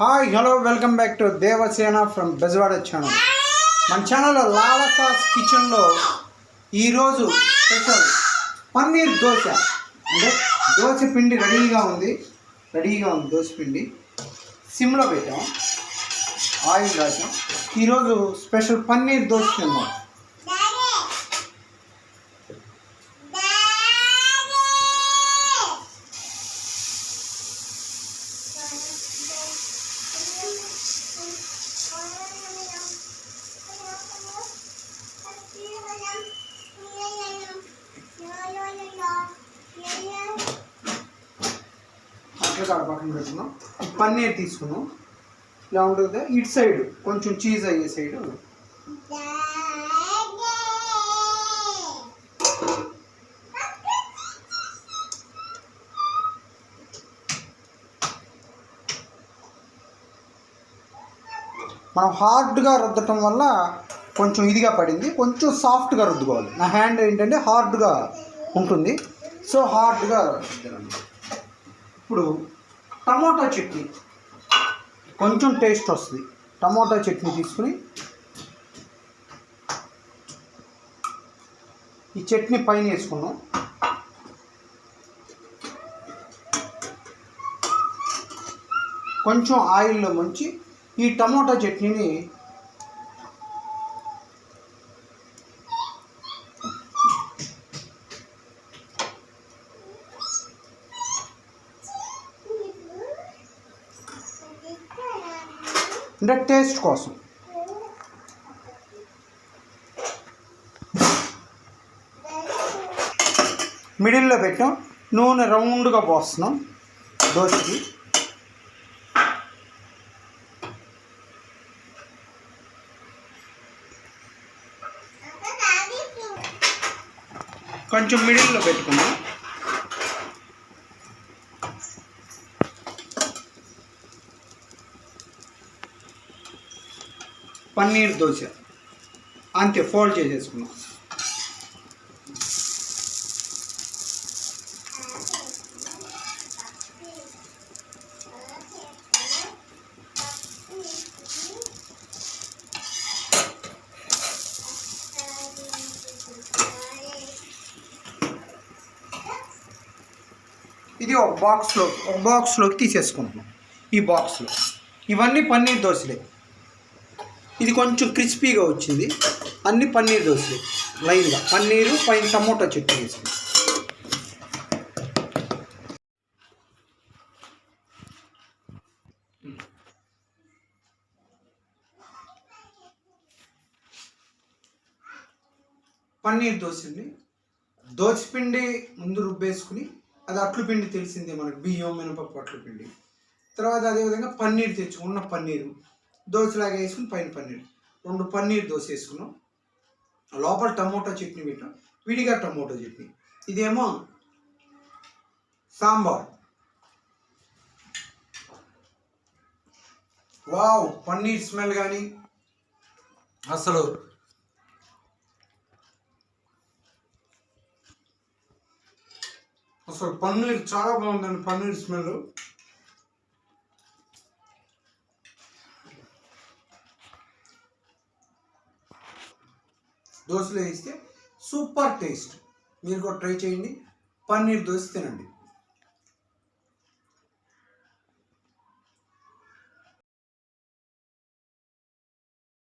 Hi hello welcome back to Devasena from Bezawada channel మన ఛానల్లో లాలసాస్ కిచెన్లో ఈరోజు స్పెషల్ పన్నీర్ దోశ. అంటే దోశ పిండి రెడీగా ఉంది. రెడీగా ఉంది దోశ పిండి. సిమ్లో పెట్టాం. ఆయిల్ రాసాం. ఈరోజు స్పెషల్ పన్నీర్ దోశ తిన్నాం. కాడ పక్కన పెట్టుకున్నాం ఈ పన్నీర్ తీసుకున్నాం ఇలా ఉంటుంది ఇటు సైడ్ కొంచెం చీజ్ అయ్యే సైడ్. మనం హార్డ్గా రుద్దటం వల్ల కొంచెం ఇదిగా పడింది. కొంచెం సాఫ్ట్గా రుద్దుకోవాలి. నా హ్యాండ్ ఏంటంటే హార్డ్గా ఉంటుంది. సో హార్డ్గా రుద్దాను ఇప్పుడు టమాటా చట్నీ. కొంచెం టేస్ట్ వస్తుంది. టమాటా చట్నీ తీసుకుని ఈ చట్నీ పైన వేసుకున్నాం కొంచెం ఆయిల్లో ముంచి ఈ టమాటా చట్నీని అంటే టేస్ట్ కోసం. మిడిల్లో పెట్టాం. నూనె రౌండ్గా పోస్తున్నాం. దోశకి. కొంచెం మిడిల్లో పెట్టుకున్నాం పన్నీర్ దోశ. అంతే ఫోల్డ్ చేసేసుకున్నాం. ఇది ఒక బాక్స్లో ఒక బాక్స్లోకి తీసేసుకుంటున్నాం. ఈ బాక్స్లో ఇవన్నీ పన్నీర్ దోశలే. ఇది కొంచెం క్రిస్పీగా వచ్చింది. అన్ని పన్నీర్ దోశలు. లైన్గా. పన్నీరు పైన టమోటా చట్నీ వేసింది పన్నీర్ దోశ అండి దోశ పిండి ముందు రుబ్బేసుకుని అది అట్లు పిండి తెలిసిందే మనకు. బియ్యం మినపప్పు అట్లు పిండి. తర్వాత అదేవిధంగా పన్నీర్ తెచ్చుకున్న. పన్నీరు. దోశలాగా వేసుకుని పైన పన్నీర్. రెండు పన్నీర్ దోశ వేసుకున్నాం. లోపల టమోటా చట్నీ పెట్టాం. విడిగా టమోటా చట్నీ. ఇదేమో సాంబార్. వావ్ పన్నీర్ స్మెల్ కానీ అసలు అసలు పన్నీర్ చాలా బాగుందండి పన్నీర్ స్మెల్. దోశలో వేస్తే సూపర్ టేస్ట్. మీరు కూడా ట్రై చేయండి. పన్నీర్ దోశ తినండి.